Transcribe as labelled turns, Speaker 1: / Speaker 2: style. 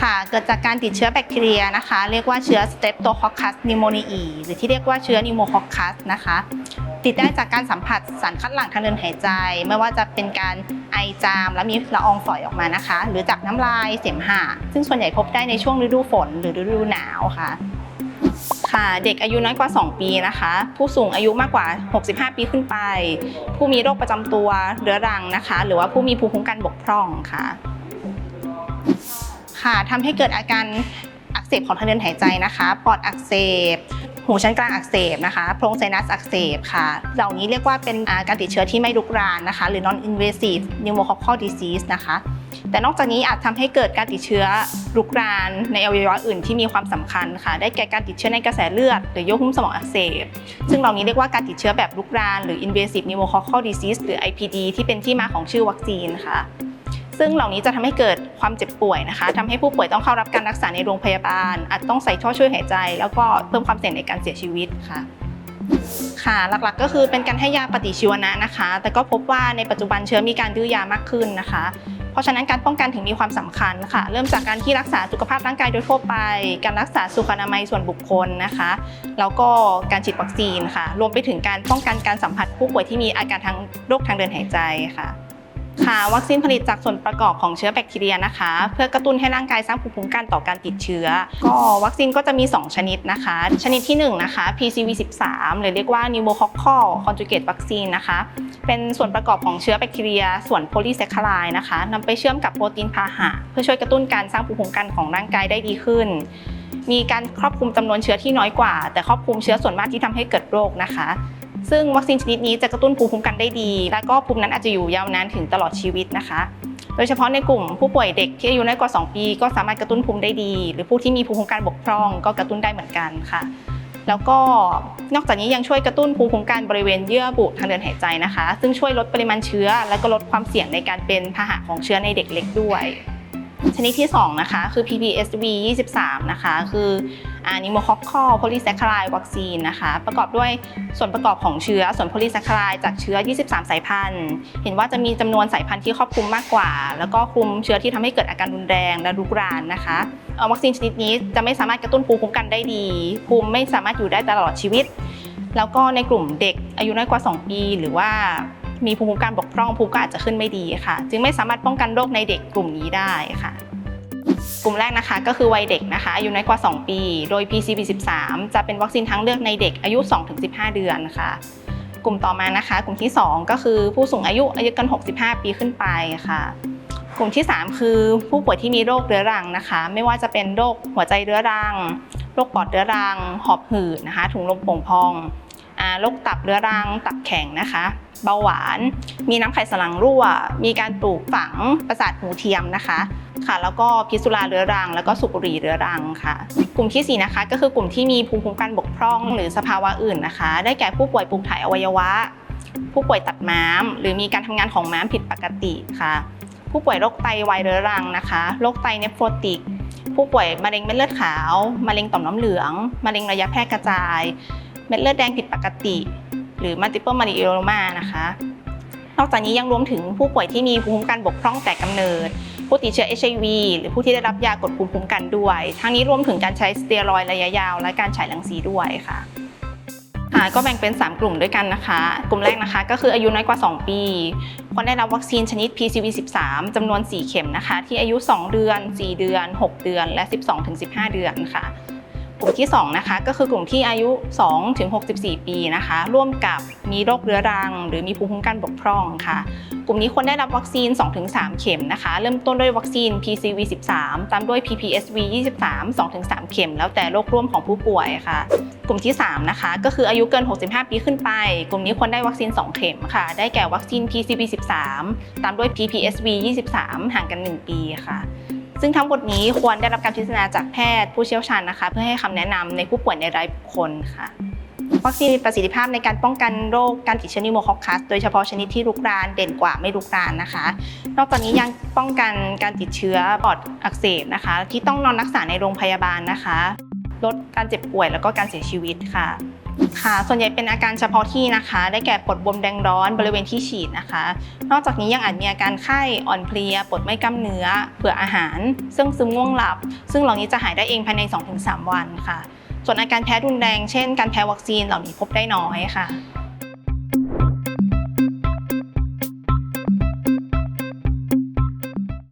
Speaker 1: ค่ะ เกิดจากการติดเชื้อแบคทีเรียนะคะ เรียกว่าเชื้อ Streptococcus pneumoniae หรือที่เรียกว่าเชื้อ Pneumococcus นะคะ ติดได้จากการสัมผัสสารคัดหลั่งทางเดินหายใจ ไม่ว่าจะเป็นการไอจาม และมีละอองฝอยออกมานะคะ หรือจากน้ำลายเสมหะ ซึ่งส่วนใหญ่พบได้ในช่วงฤดูฝน หรือฤดูหนาวค่ะค่ะเด็กอายุน้อยกว่า 2 ปีนะคะ ผู้สูงอายุมากกว่า 65 ปีขึ้นไป ผู้มีโรคประจำตัวเรื้อรังนะคะ หรือว่าผู้มีภูมิคุ้มกันบกพร่องค่ะ ค่ะทำให้เกิดอาการอักเสบของทางเดินหายใจนะคะ ปอดอักเสบ หูชั้นกลางอักเสบนะคะ โพรงไซนัสอักเสบค่ะ เหล่านี้เรียกว่าเป็นาการติดเชื้อที่ไม่รุกรานนะคะ หรือ non invasive pneumococcal disease นะคะ แต่นอกจากนี้อาจทำให้เกิดการติดเชื้อรุกรานในอวัยวะอื่นที่มีความสำคัญค่ะ ได้แก่การติดเชื้อในกระแสเลือด หรือเยื่อหุ้มสมองอักเสบ ซึ่งเหล่านี้เรียกว่าการติดเชื้อแบบรุกราน หรือ invasive pneumococcal disease หรือ IPD ที่เป็นที่มาของชื่อวัคซีนค่ะ ซึ่งเหล่านี้จะทำให้เกิดความเจ็บป่วยนะคะทำให้ผู้ป่วยต้องเข้ารับการรักษาในโรงพยาบาล อาจต้องใส่ท่อช่วยหายใจ แล้วก็เพิ่มความเสี่ยงในการเสียชีวิตค่ะค่ะ หลักๆก็คือเป็นการให้ยาปฏิชีวนะนะคะ แต่ก็พบว่าในปัจจุบันเชื้อมีการดื้อยามากขึ้นนะคะ เพราะฉะนั้นการป้องกันถึงมีความสำคัญค่ะ เริ่มจากการที่รักษาสุขภาพร่างกายโดยทั่วไป การรักษาสุขอนามัยส่วนบุคคลนะคะ แล้วก็การฉีดวัคซีนค่ะ รวมไปถึงการป้องกันการสัมผัสผู้ป่วยที่มีอาการทางโรคทางเดินหายใจค่ะ ค่ะวัคซีนผลิตจากส่วนประกอบของเชื้อแบคทีเรียนะคะ เพื่อกระตุ้นให้ร่างกายสร้างภูมิคุ้มกันต่อการติดเชื้อ ก็วัคซีนก็จะมี 2 ชนิดนะคะ ชนิดที่ 1 นะคะ PCV13 หรือเรียกว่า pneumococcal conjugate vaccine นะคะ เป็นส่วนประกอบของเชื้อแบคทีเรีย ส่วนโพลีแซคคาไรด์นะคะนำไปเชื่อมกับโปรตีนพาหะ เพื่อช่วยกระตุ้นการสร้างภูมิคุ้มกันของร่างกายได้ดีขึ้นมีการครอบคลุมจำนวนเชื้อที่น้อยกว่า แต่ครอบคลุมเชื้อส่วนมากที่ทำให้เกิดโรคนะคะ ซึ่งวัคซีนชนิดนี้จะกระตุ้นภูมิคุ้มกันได้ดี และก็ภูมินั้นอาจจะอยู่ยาวนานถึงตลอดชีวิตนะคะ โดยเฉพาะในกลุ่มผู้ป่วยเด็กที่อายุน้อยกว่า 2 ปี ก็สามารถกระตุ้นภูมิได้ดี หรือผู้ที่มีภูมิคุ้มกันบกพร่องก็กระตุ้นได้เหมือนกันค่ะ แล้วก็นอกจากนี้ยังช่วยกระตุ้นภูมิคุ้มกันบริเวณเยื่อบุทางเดินหายใจนะคะ ซึ่งช่วยลดปริมาณเชื้อ และก็ลดความเสี่ยงในการเป็นพาหะของเชื้อในเด็กเล็กด้วย ชนิดที่ 2 นะคะ คือ PPSV 23 นะคะ คือ pneumococcal polysaccharide vaccine นะคะ ประกอบด้วยส่วนประกอบของเชื้อ ส่วน polysaccharide จากเชื้อ 23 สายพันธุ์ เห็นว่าจะมีจำนวนสายพันธุ์ที่ครอบคลุมมากกว่า แล้วก็คุมเชื้อที่ทำให้เกิดอาการรุนแรงและรุกรานนะคะวัคซีนชนิดนี้จะไม่สามารถกระตุ้นภูมิคุ้มกันได้ดี ภูมิไม่สามารถอยู่ได้ตลอดชีวิต แล้วก็ในกลุ่มเด็กอายุน้อยกว่า 2 ปี หรือว่า มีภูมิคุ้มกันบกพร่องภูมิก็อาจจะขึ้นไม่ดีค่ะ จึงไม่สามารถป้องกันโรคในเด็กกลุ่มนี้ได้ค่ะ กลุ่มแรกนะคะก็คือวัยเด็กนะคะอายุน้อยกว่า 2 ปี โดย PCV13 จะเป็นวัคซีนทางเลือกในเด็กอายุ 2-15 เดือนค่ะกลุ่มต่อมานะคะ กลุ่มที่ 2 ก็คือผู้สูงอายุอายุกัน 65 ปีขึ้นไปค่ะ กลุ่มที่ 3 คือผู้ป่วยที่มีโรคเรื้อรังนะคะ ไม่ว่าจะเป็นโรคหัวใจเรื้อรัง โรคปอดเรื้อรัง หอบหืดนะคะ ถุงลมโป่งพอง โรคตับเรื้อรัง ตับแข็งนะคะ เบาหวาน มีน้ำไขสันหลังรั่ว มีการปลูกฝังประสาทหูเทียมนะคะ ค่ะ แล้วก็พิษสุราเรื้อรัง แล้วก็สูบบุหรี่เรื้อรังค่ะ กลุ่มที่ 4 นะคะ ก็คือกลุ่มที่มีภูมิคุ้มกันบกพร่อง หรือสภาวะอื่นนะคะ ได้แก่ผู้ป่วยปลูกถ่ายอวัยวะ ผู้ป่วยตัดม้าม หรือมีการทำงานของม้ามผิดปกติค่ะ ผู้ป่วยโรคไตวายเรื้อรังนะคะ โรคไตเนฟโรติกผู้ป่วยมะเร็งเม็ดเลือดขาว มะเร็งต่อมน้ำเหลือง มะเร็งระยะแพร่กระจาย เม็ดเลือดแดงผิดปกติ หรือ multiple myeloma นะคะ นอกจากนี้ยังรวมถึงผู้ป่วยที่มีภูมิคุ้มกันบกพร่องแต่กำเนิด ผู้ติดเชื้อ HIV หรือผู้ที่ได้รับยากดภูมิคุ้มกันด้วย ทั้งนี้รวมถึงการใช้สเตียรอยระยะยาว และการฉายรังสีด้วยค่ะค่ะก็แบ่งเป็น 3 กลุ่มด้วยกันนะคะ กลุ่มแรกนะคะ ก็คืออายุน้อยกว่า 2 ปี ควรได้รับวัคซีนชนิด PCV13 จำนวน 4 เข็มนะคะ ที่อายุ 2 เดือน 4 เดือน 6 เดือน และ 12-15 เดือนค่ะ กลุ่มที่ 2 นะคะ ก็คือกลุ่มที่อายุ 2 ถึง 64 ปีนะคะ ร่วมกับมีโรคเรื้อรัง หรือมีภูมิคุ้มกันบกพร่องค่ะ กลุ่มนี้ควรได้รับวัคซีน 2-3 เข็มนะคะ เริ่มต้นด้วยวัคซีน PCV13 ตามด้วย PPSV 23 2-3 เข็ม แล้วแต่โรคร่วมของผู้ป่วยค่ะ กลุ่มที่ 3 นะคะ ก็คืออายุเกิน 65 ปีขึ้นไป กลุ่มนี้ควรได้วัคซีน 2 เข็มค่ะ ได้แก่วัคซีน PCV13 ตามด้วย PPSV 23 ห่างกัน 1 ปีค่ะ ซึ่งทั้งหมดนี้ควรได้รับการพิจารณาจากแพทย์ผู้เชี่ยวชาญนะคะ เพื่อให้คำแนะนำในผู้ป่วยในรายบุคคลค่ะวัคซีนมีประสิทธิภาพในการป้องกันโรคการติดเชื้อนิโมคอคัส โดยเฉพาะชนิดที่รุกรานเด่นกว่าไม่รุกรานนะคะ นอกจากนี้ยังป้องกันการติดเชื้อปอดอักเสบนะคะ ที่ต้องนอนรักษาในโรงพยาบาลนะคะ ลดการเจ็บป่วยแล้วก็การเสียชีวิตค่ะ ค่ะ ส่วนใหญ่เป็นอาการเฉพาะที่นะคะ ได้แก่ปวดบวมแดงร้อนบริเวณที่ฉีดนะคะ นอกจากนี้ยังอาจมีอาการไข้อ่อนเพลียปวดไม่กล้ามเนื้อเบื่ออาหาร ซึ่งซึมง่วงหลับ ซึ่งเหล่านี้จะหายได้เองภายใน 2-3 วันค่ะ ส่วนอาการแพ้รุนแรงเช่น การแพ้วัคซีนเหล่านี้พบได้น้อยค่ะ